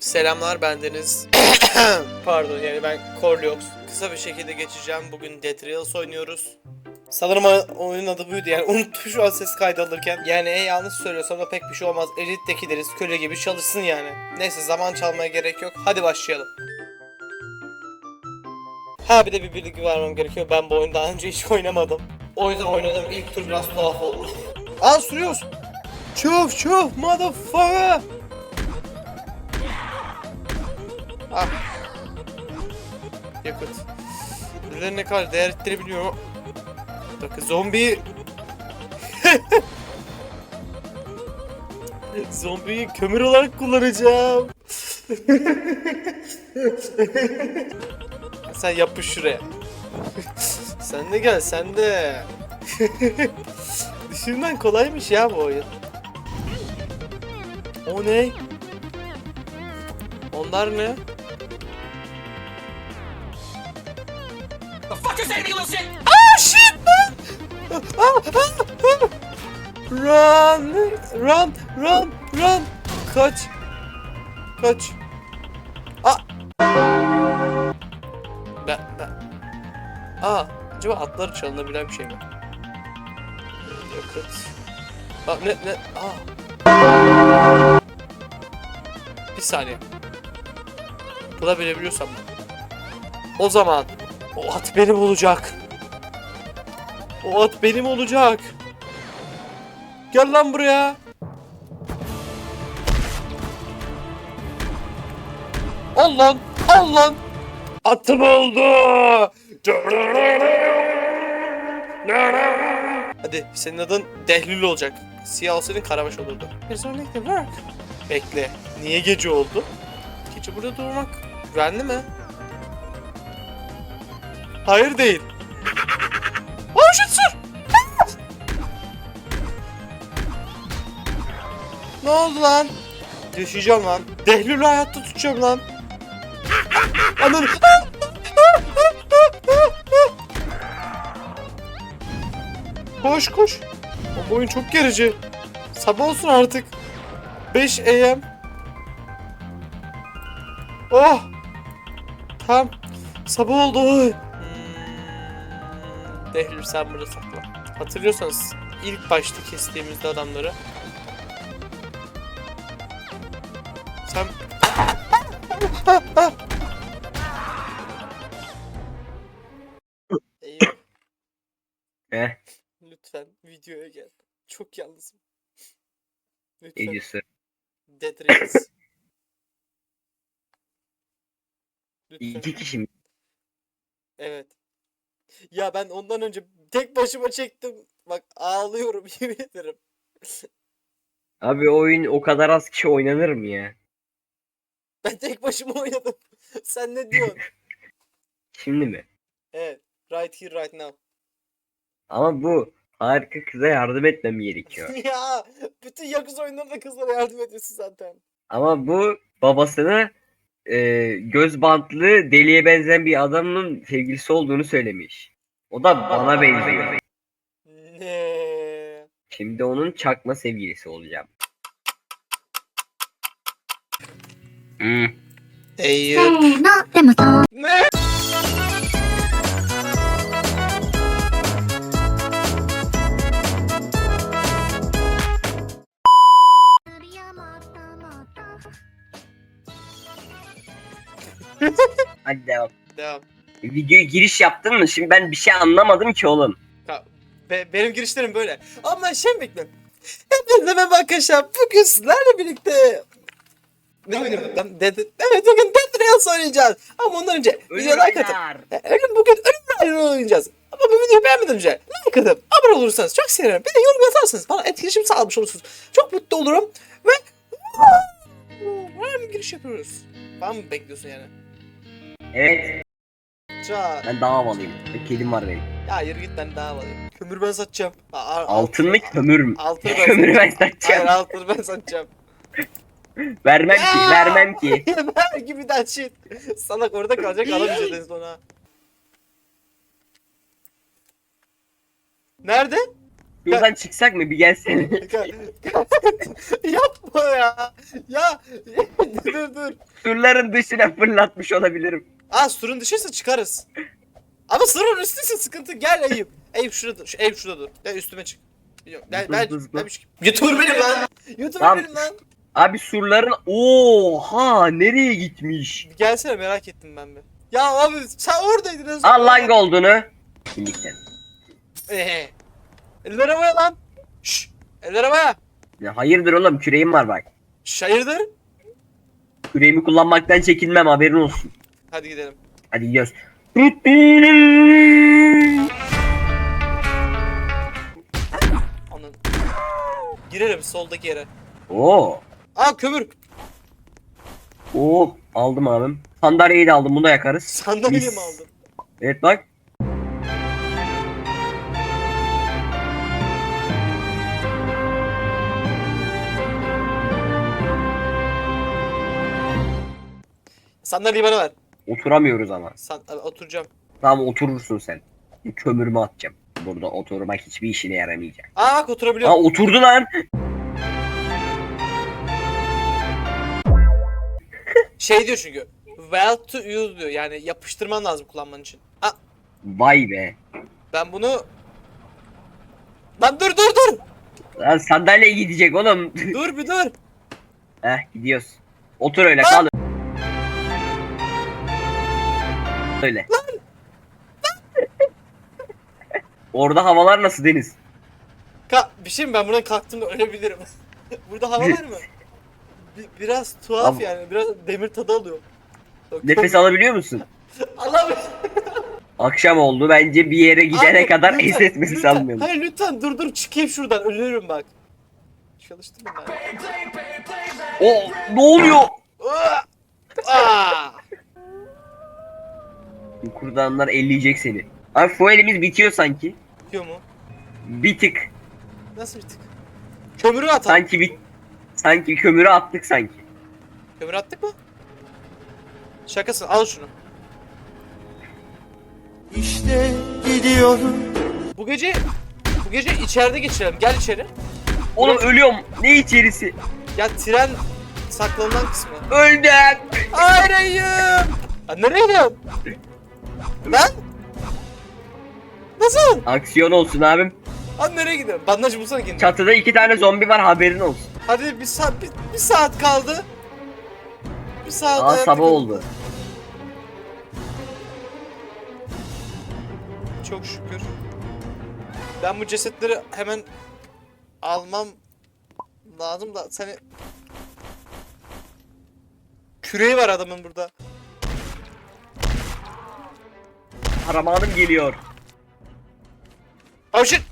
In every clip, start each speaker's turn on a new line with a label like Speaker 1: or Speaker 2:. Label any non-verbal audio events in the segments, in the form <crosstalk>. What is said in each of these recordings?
Speaker 1: Selamlar bendeniz. <coughs> Pardon yani ben Corliox. Kısa bir şekilde geçeceğim. Bugün Dead Rails oynuyoruz. Sanırım oyunun adı buydu yani unuttum şu an ses kaydı alırken. Yani e, yanlış söylüyorsam da pek bir şey olmaz. Elit'teki deriz köle gibi çalışsın yani. Neyse zaman çalmaya gerek yok. Hadi başlayalım. Ha bir de bir bilgi vermem gerekiyor. Ben bu oyunu daha önce hiç oynamadım. O yüzden oynadığım ilk tur biraz tuhaf oldu. Aa sürüyoruz. Çuf çuf motherfucker. Ah. Yakıt. Ürünlerin ne kadar değer. Bir dakika zombi... <laughs> Zombiyi kömür olarak kullanacağım. <laughs> sen yapış şuraya. <laughs> sen de gel sen de. Düşünmen kolaymış ya bu oyun. O ne? Onlar ne?
Speaker 2: The fuck is that, you little shit?
Speaker 1: Ah shit! Ah, ah, ah. Run! Run! Run! Run! Kaç! Kaç! Ah! Ben, ben... Aa, acaba atları çalınabilen bir şey mi? Yakıt. Aa, ne, ne? Aa. Bir saniye. Bulabilebiliyorsam. O zaman o at benim olacak. O at benim olacak. Gel lan buraya. Al lan. Al lan. Atım oldu. Hadi senin adın Dehlül olacak. Siyah olsaydın Karabaş olurdu. Bekle. Niye gece oldu? Gece burada durmak güvenli mi? Hayır değil. Oh sir. ne oldu lan? Yaşayacağım lan. Dehlül'ü hayatta tutacağım lan. Ananı. koş koş. O oyun çok gerici. Sabah olsun artık. 5 AM. Oh. Tamam. Sabah oldu. oy. Dehlül sen burada sakla. Hatırlıyorsanız ilk başta kestiğimizde adamları sen Eyvah.
Speaker 3: Eh,
Speaker 1: Lütfen videoya gel. Çok yalnızım.
Speaker 3: ne
Speaker 1: Lütfen.
Speaker 3: diyorsun?
Speaker 1: Dead Race. Lütfen.
Speaker 3: İki kişi mi?
Speaker 1: Evet. Ya ben ondan önce tek başıma çektim. Bak ağlıyorum <laughs> yemin ederim.
Speaker 3: Abi oyun o kadar az kişi oynanır mı ya?
Speaker 1: Ben tek başıma oynadım. <laughs> Sen ne diyorsun? <laughs>
Speaker 3: Şimdi mi?
Speaker 1: evet. Right here right now.
Speaker 3: Ama bu harika kıza yardım etmem gerekiyor.
Speaker 1: ya bütün yakız oyunlarında kızlara yardım ediyorsun zaten.
Speaker 3: Ama bu babasına e, göz bantlı deliye benzeyen bir adamın sevgilisi olduğunu söylemiş. O da bana benziyor. Şimdi onun çakma sevgilisi olacağım. Hmm. Hey
Speaker 1: you.
Speaker 3: Videoya giriş yaptın mı? Şimdi ben bir şey anlamadım ki oğlum.
Speaker 1: Ya, be- benim girişlerim böyle. Ama şey bekle. Hepinize merhaba arkadaşlar. Bugün sizlerle birlikte... Ne ben? Dead... Evet bugün Dead Rails oynayacağız. Ama ondan önce videoya like atın. E, Ölüm bugün ölüm rayını oynayacağız. Ama bu videoyu beğenmeden önce like atıp abone olursanız çok sevinirim. Bir de yorum yazarsanız bana etkileşim sağlamış olursunuz. Çok mutlu olurum. Ve... Hemen giriş yapıyoruz. Var mı bekliyorsun yani?
Speaker 3: Evet.
Speaker 1: Ça.
Speaker 3: Ben daha havalıyım. Bir kedim var benim.
Speaker 1: Ya yürü git ben daha alayım. Kömür ben satacağım. Aa,
Speaker 3: Altın mı kömür mü?
Speaker 1: Altını <laughs> ben
Speaker 3: Kömürü ben
Speaker 1: Hayır
Speaker 3: satacağım.
Speaker 1: altını ben satacağım. <laughs>
Speaker 3: Vermem ki, vermem ki. <laughs>
Speaker 1: Ver gibi that shit. Salak orada kalacak alamayacağız en sona. Nerede?
Speaker 3: Şuradan çıksak mı bir gelsene.
Speaker 1: Yapma ya. Ya dur dur.
Speaker 3: Surların dışına fırlatmış olabilirim.
Speaker 1: Aa surun dışıysa çıkarız. Ama surun üstüyse sıkıntı. Gel Eyüp. Eyüp şurada dur. Şu Eyüp şurada dur. Gel üstüme çık. Yok, Ben,
Speaker 3: Hızlı,
Speaker 1: ben,
Speaker 3: hızlı.
Speaker 1: ben, ben, YouTuber benim lan. YouTuber
Speaker 3: Tamam.
Speaker 1: benim lan.
Speaker 3: Abi surların oha nereye gitmiş?
Speaker 1: Bir Gelsene merak ettim ben bir. Ya abi sen oradaydın az
Speaker 3: Al lan gold'unu. Kimlikten.
Speaker 1: Ehe. Eller havaya lan. Şşş. Eller havaya.
Speaker 3: Ya hayırdır oğlum küreğim var bak.
Speaker 1: Şş, hayırdır?
Speaker 3: Küreğimi kullanmaktan çekinmem haberin olsun.
Speaker 1: Hadi gidelim.
Speaker 3: Hadi gidiyoruz.
Speaker 1: Anladım. Girelim soldaki yere.
Speaker 3: Oo.
Speaker 1: Aa kömür.
Speaker 3: Oo aldım abim. Sandalyeyi de aldım bunu da yakarız.
Speaker 1: Sandalye
Speaker 3: Mis.
Speaker 1: mi aldın?
Speaker 3: Evet bak.
Speaker 1: Sandalyeyi bana ver.
Speaker 3: Oturamıyoruz ama.
Speaker 1: Abi, oturacağım.
Speaker 3: Tamam oturursun sen. Kömürümü atacağım. Burada oturmak hiçbir işine yaramayacak.
Speaker 1: Aa bak
Speaker 3: Aa
Speaker 1: oturabiliyorum.
Speaker 3: oturdu lan.
Speaker 1: Şey diyor çünkü. Well to use diyor. Yani yapıştırman lazım kullanman için. Aa
Speaker 3: Vay be.
Speaker 1: ben bunu... Lan dur dur dur.
Speaker 3: Lan sandalye gidecek oğlum.
Speaker 1: dur bir dur. <laughs>
Speaker 3: Heh gidiyoruz. Otur öyle kal. Öyle. Orada havalar nasıl Deniz?
Speaker 1: Ka bir şey mi ben buradan kalktığımda ölebilirim. <laughs> Burada hava var mı? Bi- biraz tuhaf
Speaker 3: Ama-
Speaker 1: yani. Biraz demir tadı alıyor.
Speaker 3: Nefes alabiliyor musun? <laughs>
Speaker 1: Alamıyorum.
Speaker 3: Akşam oldu bence bir yere gidene
Speaker 1: Abi,
Speaker 3: kadar
Speaker 1: lütfen,
Speaker 3: es etmesi
Speaker 1: lütfen.
Speaker 3: sanmıyorum.
Speaker 1: Hayır lütfen dur dur çıkayım şuradan ölürüm bak. Çalıştırma ben.
Speaker 3: O ne oluyor?
Speaker 1: Aa!
Speaker 3: Kurdanlar elleyecek seni. Abi fuelimiz bitiyor sanki.
Speaker 1: Bitiyor mu?
Speaker 3: Bir tık.
Speaker 1: Nasıl bir tık? Kömürü atalım.
Speaker 3: Sanki bir sanki kömürü attık sanki.
Speaker 1: Kömür attık mı? Şakasın al şunu.
Speaker 4: İşte gidiyorum.
Speaker 1: Bu gece bu gece içeride geçirelim. Gel içeri.
Speaker 3: Oğlum ölüyorum. Ne içerisi?
Speaker 1: Ya tren saklanılan kısmı.
Speaker 3: Öldüm.
Speaker 1: Ayrıyım. Ya nereye gidiyorsun? Lan? Nasıl?
Speaker 3: Aksiyon olsun abim.
Speaker 1: Lan nereye gidiyorsun? Bandaj bulsana kendine.
Speaker 3: Çatıda iki tane zombi var haberin olsun.
Speaker 1: Hadi bir saat bir, bir saat kaldı. Bir saat.
Speaker 3: Aa sabah oldu.
Speaker 1: Çok şükür. Ben bu cesetleri hemen almam lazım da seni Küreği var adamın burada.
Speaker 3: Kahramanım geliyor.
Speaker 1: Oh shit!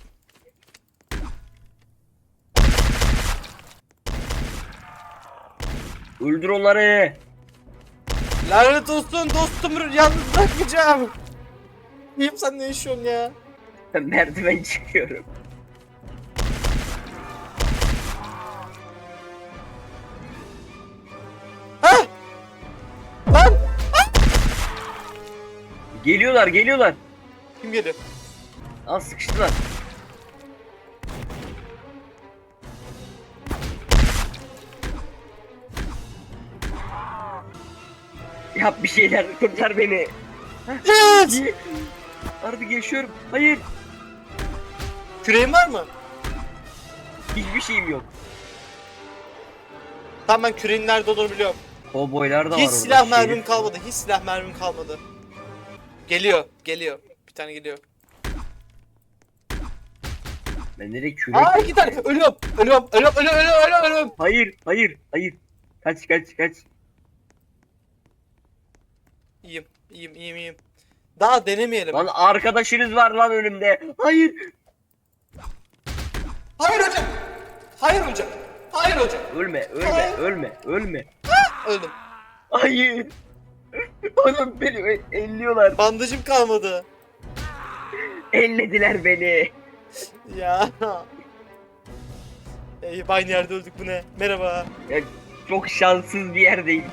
Speaker 3: Öldür onları.
Speaker 1: Lanet olsun dostum yalnız bırakmayacağım. İyiyim sen ne yaşıyorsun ya?
Speaker 3: Merdiven <laughs> çıkıyorum. Geliyorlar geliyorlar.
Speaker 1: Kim geliyor?
Speaker 3: Aa sıkıştılar. Yap bir şeyler kurtar beni.
Speaker 1: Evet!
Speaker 3: Artık yaşıyorum. Hayır.
Speaker 1: Küreğin var mı?
Speaker 3: Hiçbir şeyim yok.
Speaker 1: Tamam ben küreğin nerede olduğunu biliyorum.
Speaker 3: Kovboylar da var
Speaker 1: Hiç
Speaker 3: orada.
Speaker 1: silah mermim kalmadı. Hiç silah mermim kalmadı. Geliyor, geliyor. Bir tane geliyor.
Speaker 3: Ben nereye kürek?
Speaker 1: Aa iki tane. Ölüyorum. Ölüyorum. Ölüyorum. Ölüyorum. Ölüyorum. Ölüyorum.
Speaker 3: Hayır, hayır, hayır. Kaç, kaç, kaç.
Speaker 1: İyiyim. İyiyim. iyiyim, iyiyim. Daha denemeyelim.
Speaker 3: Lan arkadaşınız var lan önümde. Hayır.
Speaker 1: Hayır hocam. Hayır hocam. Hayır hocam.
Speaker 3: Ölme, ölme,
Speaker 1: Hayır.
Speaker 3: ölme, ölme.
Speaker 1: Öldüm.
Speaker 3: Hayır. Oğlum beni ö- elliyorlar.
Speaker 1: Bandajım kalmadı.
Speaker 3: Ellediler beni.
Speaker 1: Ya. Eyüp aynı yerde öldük bu ne? Merhaba.
Speaker 3: Ya, çok şanssız bir yerdeydik.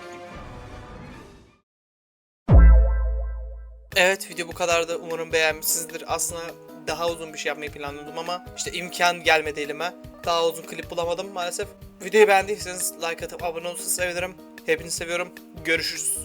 Speaker 1: Evet video bu kadardı. Umarım beğenmişsinizdir. Aslında daha uzun bir şey yapmayı planlıyordum ama işte imkan gelmedi elime. Daha uzun klip bulamadım maalesef. Videoyu beğendiyseniz like atıp abone olursanız sevinirim. Hepinizi seviyorum. Görüşürüz.